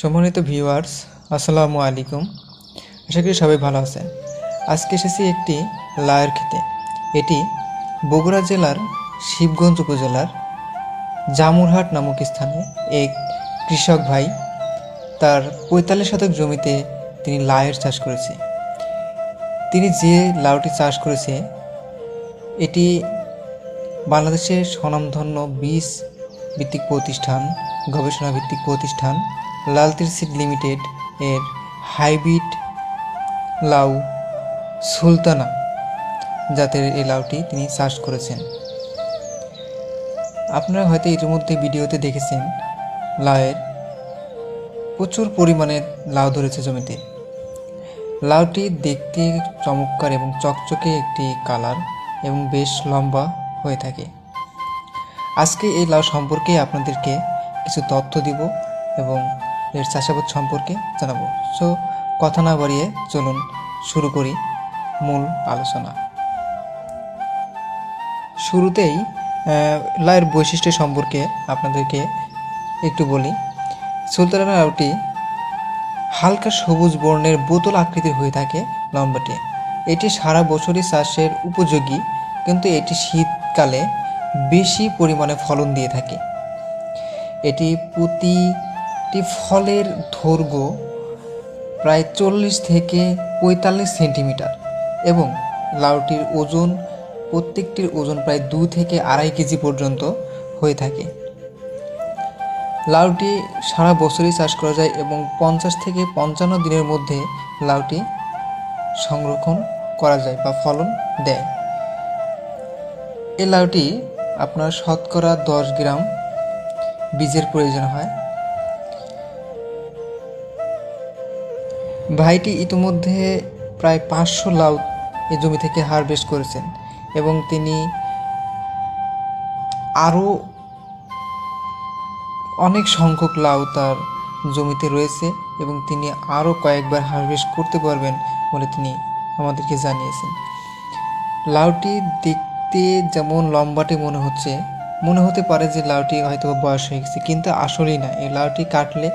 সম্মানিত ভিউয়ার্স, আসসালামু আলাইকুম। আশা করি সবাই ভালো আছেন। আজকে এসেছি একটি লায়ের খেতে। এটি বগুড়া জেলার শিবগঞ্জ উপজেলার জামুরহাট নামক স্থানে এক কৃষক ভাই তার পঁয়তাল্লিশ শতক জমিতে তিনি লায়ের চাষ করেছে। তিনি যে লাউটি চাষ করেছে, এটি বাংলাদেশের স্বনামধন্য বীজ ভিত্তিক প্রতিষ্ঠান গবেষণা ভিত্তিক প্রতিষ্ঠান লালতির সিড লিমিটেড এর হাইব্রিড লাউ সুলতানা জাতের এই লাউটি তিনি চাষ করেছেন। আপনারা হয়তো ইতিমধ্যে ভিডিওতে দেখেছেন, লাউয়ের প্রচুর পরিমাণে লাউ ধরেছে জমিতে। লাউটি দেখতে চমৎকার এবং চকচকে একটি কালার এবং বেশ লম্বা হয়ে থাকে। আজকে এই লাউ সম্পর্কে আপনাদেরকে কিছু তথ্য দিব এবং এর চাষাবাদ সম্পর্কে জানাব। সো কথা না বাড়িয়ে চলুন শুরু করি মূল আলোচনা। শুরুতেই লায়ের বৈশিষ্ট্য সম্পর্কে আপনাদেরকে একটু বলি। সুলতানা লাউটি হালকা সবুজ বর্ণের বোতল আকৃতির হয়ে থাকে লম্বাটি। এটি সারা বছরই চাষের উপযোগী, কিন্তু এটি শীতকালে বেশি পরিমাণে ফলন দিয়ে থাকে। এটি প্রতিটি ফলের দৈর্ঘ্য প্রায় চল্লিশ থেকে পঁয়তাল্লিশ সেন্টিমিটার এবং লাউটির ওজন, প্রত্যেকটির ওজন প্রায় দু থেকে আড়াই কেজি পর্যন্ত হয়ে থাকে। লাউটি সারা বছরই চাষ করা যায় এবং পঞ্চাশ থেকে পঞ্চান্ন দিনের মধ্যে লাউটি সংরক্ষণ করা যায় বা ফলন দেয়। এই লাউটি আপনার শতকরা দশ গ্রাম বীজের প্রয়োজন হয়। ভাইটি ইতিমধ্যে প্রায় পাঁচশো লাউ এই জমি থেকে হারভেস্ট করেছেন এবং তিনি আরও অনেক সংখ্যক লাউ তার জমিতে রয়েছে এবং তিনি আরও কয়েকবার হারভেস্ট করতে পারবেন বলে তিনি আমাদেরকে জানিয়েছেন। লাউটি দেখতে যেমন লম্বাটে মনে হচ্ছে, মনে হতে পারে যে লাউটি হয়তো বয়স হয়ে গেছে, কিন্তু আসলেই না। এই লাউটি কাটলে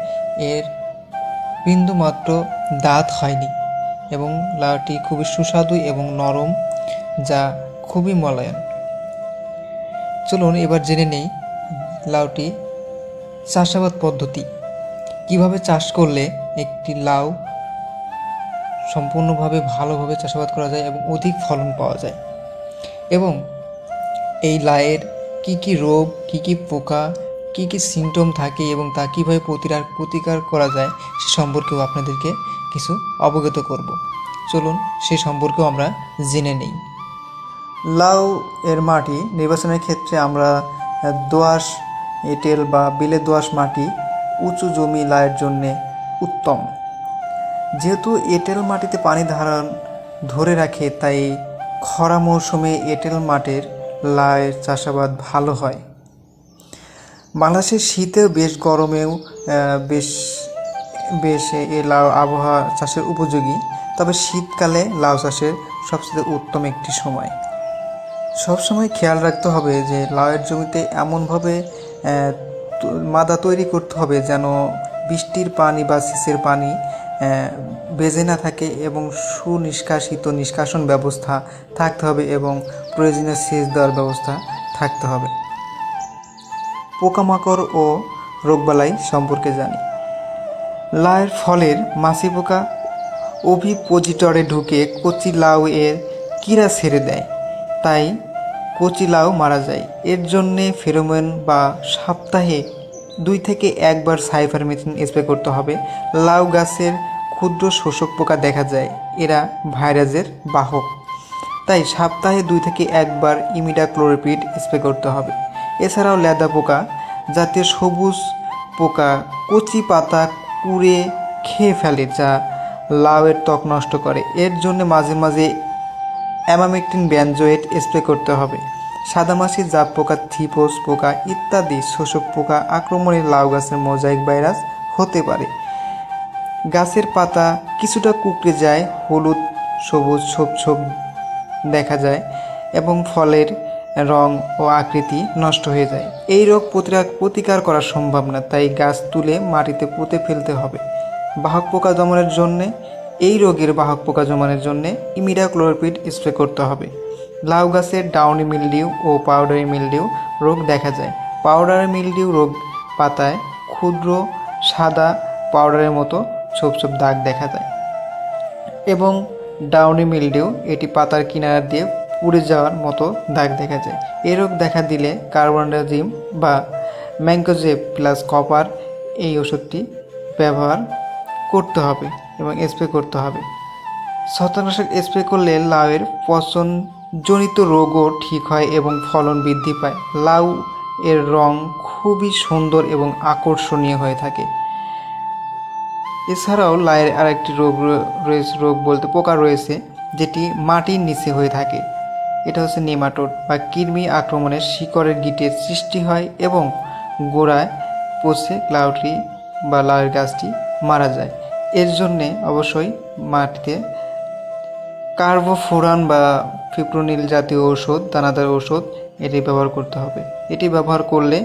এর বিন্দু মাত্র দাঁত হয়নি এবং লাউটি খুবই সুস্বাদু এবং নরম, যা খুবই মলায়ন চলুন এবার জেনে নেই লাউটি চাষাবাদ পদ্ধতি। কীভাবে চাষ করলে একটি লাউ সম্পূর্ণভাবে ভালোভাবে চাষাবাদ করা যায় এবং অধিক ফলন পাওয়া যায়? এবং এই লায়ের কি কি রোগ, কি কি পোকা কি কি সিমটম থাকে এবং তা কীভাবে প্রতিকার প্রতিকার করা যায় সে সম্পর্কেও আপনাদেরকে কিছু অবগত করব। চলুন সে সম্পর্কেও আমরা জেনে নেই। লাউ এর মাটি নির্বাচনের ক্ষেত্রে আমরা দোআঁশ, এঁটেল বা বিলে দোআঁশ মাটি উঁচু জমি লায়ের জন্যে উত্তম। যেহেতু এঁটেল মাটিতে পানি ধারণ ধরে রাখে, তাই খরা মৌসুমে এঁটেল মাটির লায়ের চাষাবাদ ভালো হয়। বাংলাদেশের শীতেও বেশ গরমেও বেশ বেশ এ লাউ আবহাওয়া চাষের উপযোগী। তবে শীতকালে লাউ চাষের সবচেয়ে উত্তম একটি সময়। সবসময় খেয়াল রাখতে হবে যে লাউয়ের জমিতে এমনভাবে মাদা তৈরি করতে হবে যেন বৃষ্টির পানি বা সেচের পানি বেজে না থাকে এবং সুনিষ্কাশিত নিষ্কাশন ব্যবস্থা থাকতে হবে এবং প্রয়োজনীয় সেচ দেওয়ার ব্যবস্থা থাকতে হবে। পোকামাকড় ও রোগবালাই সম্পর্কে জানি। লাউয়ের ফলের মাছি পোকা ওভিপোজিটরে ঢুকে কচি লাউ এর কিরা ছেড়ে দেয়, তাই কচি লাউ মারা যায়। এর জন্যে ফেরোমোন বা সপ্তাহে দুই থেকে একবার সাইফারমেথিন স্প্রে করতে হবে। লাউ গাছের ক্ষুদ্র শোষক পোকা দেখা যায়, এরা ভাইরাসের বাহক। তাই সপ্তাহে দুই থেকে একবার ইমিডাক্লোরোপিড স্প্রে করতে হবে। এছাড়াও লেদা পোকা যাতে সবুজ পোকা, কচি পাতা, কুড়ে খেয়ে ফেলে, যা লাউয়ের ত্বক নষ্ট করে। এর জন্য মাঝে মাঝে অ্যামামেকটিন ব্যানজোয়েট স্প্রে করতে হবে। সাদামাছি জাপ পোকা, থিপোস পোকা ইত্যাদি শোষক পোকা আক্রমণে লাউ গাছের মোজাইক ভাইরাস হতে পারে। গাছের পাতা কিছুটা কুকড়ে যায়, হলুদ, সবুজ, ছোপ ছোপ দেখা যায় এবং ফলের রং ও আকৃতি নষ্ট হয়ে যায়। এই রোগ প্রতিকার করা সম্ভব না, তাই গাছ তুলে মাটিতে পুঁতে ফেলতে হবে। বাহক পোকা দমনের জন্যে, এই রোগের বাহক পোকা দমনের জন্যে ইমিডাক্লোরপিড স্প্রে করতে হবে। লাউ গাছের ডাউনি মিলডিউ ও পাউডারি মিলডিউ রোগ দেখা যায়। পাউডারি মিলডিউ রোগ পাতায় ক্ষুদ্র, সাদা পাউডারের মতো ছোপ ছোপ দাগ দেখা যায়। এবং ডাউনি মিলডিউ এটি পাতার কিনারা দিয়ে পুড়ে যাওয়ার মতো দাগ দেখা যায় এই রোগ দেখা দিলে কার্বনডাজিম বা ম্যাঙ্কোজেব প্লাস কপার এই ওষুধটি ব্যবহার করতে হবে এবং স্প্রে করতে হবে। ছত্রাকনাশক স্প্রে করলে লাউয়ের পচনজনিত রোগও ঠিক হয় এবং ফলন বৃদ্ধি পায়। লাউ এর রং খুবই সুন্দর এবং আকর্ষণীয় হয়ে থাকে। এছাড়াও লাউয়ের আরেকটি রোগ রয়েছে, রোগ বলতে পোকা রয়েছে, যেটি মাটির নিচে হয়ে থাকে। এটা হচ্ছে নেমাটোড বা কৃমি আক্রমণের শিকড়ের গিটের সৃষ্টি হয় এবং গোড়ায় পচে লাউটি বা লাউয়ের গাছটি মারা যায়। এর জন্যে অবশ্যই মাটিতে কার্বোফোরান বা ফিপ্রোনিল জাতীয় ওষুধ দানাদার ওষুধ এটি ব্যবহার করতে হবে। এটি ব্যবহার করলে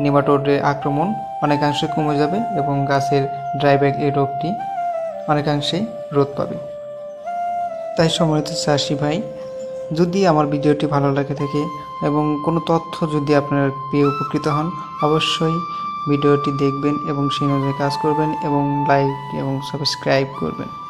নেমাটোডের আক্রমণ অনেকাংশে কমে যাবে এবং গাছের ড্রাইব্যাক এই রোগটি অনেকাংশেই রোধ পাবে। তাই সম্মানিত চাষি ভাই যদি আমার ভিডিওটি ভালো লাগে থাকে এবং কোনো তথ্য যদি আপনার পেয়ে উপকৃত হন, অবশ্যই ভিডিওটি দেখবেন এবং সেই অনুযায়ী কাজ করবেন এবং লাইক এবং সাবস্ক্রাইব করবেন।